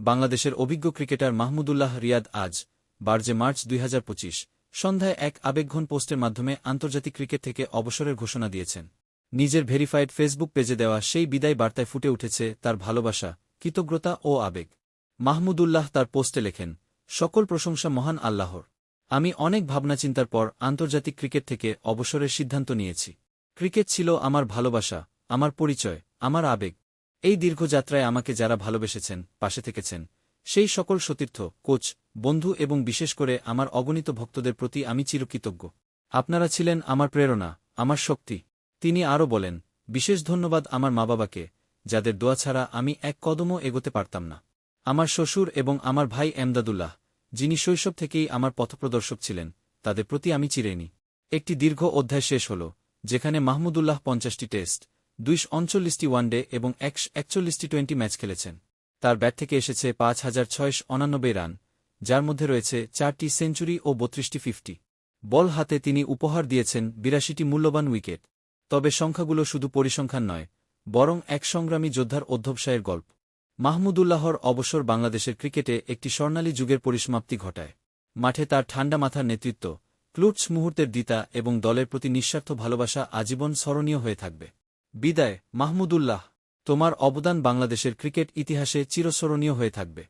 বাংলাদেশের অভিজ্ঞ ক্রিকেটার মাহমুদুল্লাহ রিয়াদ আজ, বারজে মার্চ দুই হাজার পঁচিশ, সন্ধ্যায় এক আবেগঘন পোস্টের মাধ্যমে আন্তর্জাতিক ক্রিকেট থেকে অবসরের ঘোষণা দিয়েছেন। নিজের ভেরিফাইড ফেসবুক পেজে দেওয়া সেই বিদায় বার্তায় ফুটে উঠেছে তার ভালোবাসা, কৃতজ্ঞতা ও আবেগ। মাহমুদুল্লাহ তার পোস্টে লেখেন, সকল প্রশংসা মহান আল্লাহর। আমি অনেক ভাবনাচিন্তার পর আন্তর্জাতিক ক্রিকেট থেকে অবসরের সিদ্ধান্ত নিয়েছি। ক্রিকেট ছিল আমার ভালোবাসা, আমার পরিচয়, আমার আবেগ। এই দীর্ঘযাত্রায় আমাকে যারা ভালোবেসেছেন, পাশে থেকেছেন, সেই সকল সতীর্থ, কোচ, বন্ধু এবং বিশেষ করে আমার অগণিত ভক্তদের প্রতি আমি চিরকৃতজ্ঞ। আপনারা ছিলেন আমার প্রেরণা, আমার শক্তি। তিনি আরও বলেন, বিশেষ ধন্যবাদ আমার মা বাবাকে যাদের দোয়া ছাড়া আমি এক কদমও এগোতে পারতাম না। আমার শ্বশুর এবং আমার ভাই এমদাদুল্লাহ, যিনি শৈশব থেকেই আমার পথপ্রদর্শক ছিলেন, তাদের প্রতি আমি চিরেনি। একটি দীর্ঘ অধ্যায় শেষ হল, যেখানে মাহমুদুল্লাহ পঞ্চাশটি টেস্ট দুইশ অঞ্চল্লিশটি ওয়ানডে এবং একশ একচল্লিশটি টোয়েন্টি ম্যাচ খেলেছেন। তার ব্যাট থেকে এসেছে পাঁচ হাজার ছয়শো অনানব্বই রান, যার মধ্যে রয়েছে চারটি সেঞ্চুরি ও বত্রিশটি ফিফটি। বল হাতে তিনি উপহার দিয়েছেন বিরাশিটি মূল্যবান উইকেট। তবে সংখ্যাগুলো শুধু পরিসংখ্যান নয়, বরং এক সংগ্রামী যোদ্ধার অধ্যবসায়ের গল্প। মাহমুদুল্লাহর অবসর বাংলাদেশের ক্রিকেটে একটি স্বর্ণালী যুগের পরিসমাপ্তি ঘটায়। মাঠে তার ঠান্ডা মাথার নেতৃত্ব, ক্লুটস মুহূর্তের দিতা এবং দলের প্রতি নিঃস্বার্থ ভালোবাসা আজীবন স্মরণীয় হয়ে থাকবে। বিদায় মাহমুদুল্লাহ। তোমার অবদান বাংলাদেশের ক্রিকেট ইতিহাসে চিরস্মরণীয় হয়ে থাকবে।